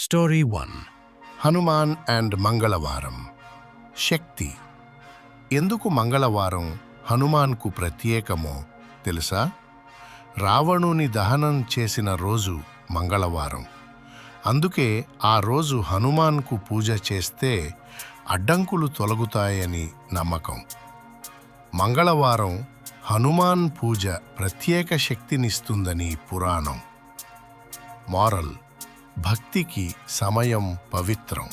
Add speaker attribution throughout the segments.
Speaker 1: Story one
Speaker 2: Hanuman and మంగళవారం. శక్తి. ఎందుకు మంగళవారం హనుమాన్కు ప్రత్యేకమో తెలుసా? రావణుని దహనం చేసిన రోజు మంగళవారం. అందుకే ఆ రోజు హనుమాన్కు పూజ చేస్తే అడ్డంకులు తొలగుతాయని నమ్మకం. మంగళవారం హనుమాన్ పూజ ప్రత్యేక శక్తినిస్తుందని పురాణం. మారల్. భక్తికి సమయం పవిత్రం.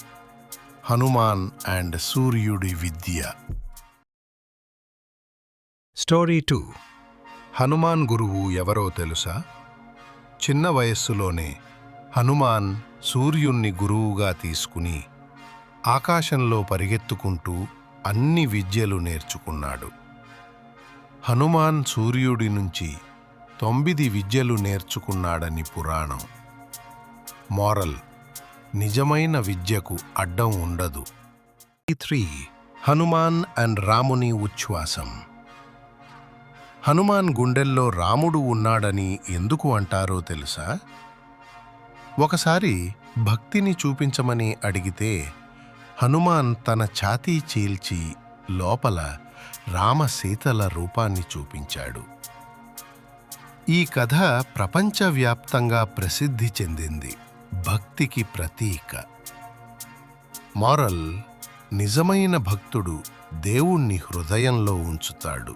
Speaker 2: హనుమాన్ అండ్ సూర్యుడి విద్య.
Speaker 1: Story two.
Speaker 2: హనుమాన్ గురువు ఎవరో తెలుసా? చిన్న వయస్సులోనే హనుమాన్ సూర్యుణ్ణి గురువుగా తీసుకుని ఆకాశంలో పరిగెత్తుకుంటూ అన్ని విద్యలు నేర్చుకున్నాడు. హనుమాన్ సూర్యుడి నుంచి తొమ్మిది విద్యలు నేర్చుకున్నాడని పురాణం. మోరల్. నిజమైన విద్యకు అడ్డం ఉండదు. త్రీ. హనుమాన్ అండ్ రాముని ఉచ్ఛ్వాసం. హనుమాన్ గుండెల్లో రాముడు ఉన్నాడని ఎందుకు అంటారో తెలుసా? ఒకసారి భక్తిని చూపించమని అడిగితే హనుమాన్ తన ఛాతీ చీల్చి లోపల రామ సీతల రూపాన్ని చూపించాడు. ఈ కథ ప్రపంచవ్యాప్తంగా ప్రసిద్ధి చెందింది. భక్తికి ప్రతీక. మారల్ నిజమైన భక్తుడు దేవుణ్ణి హృదయంలో ఉంచుతాడు.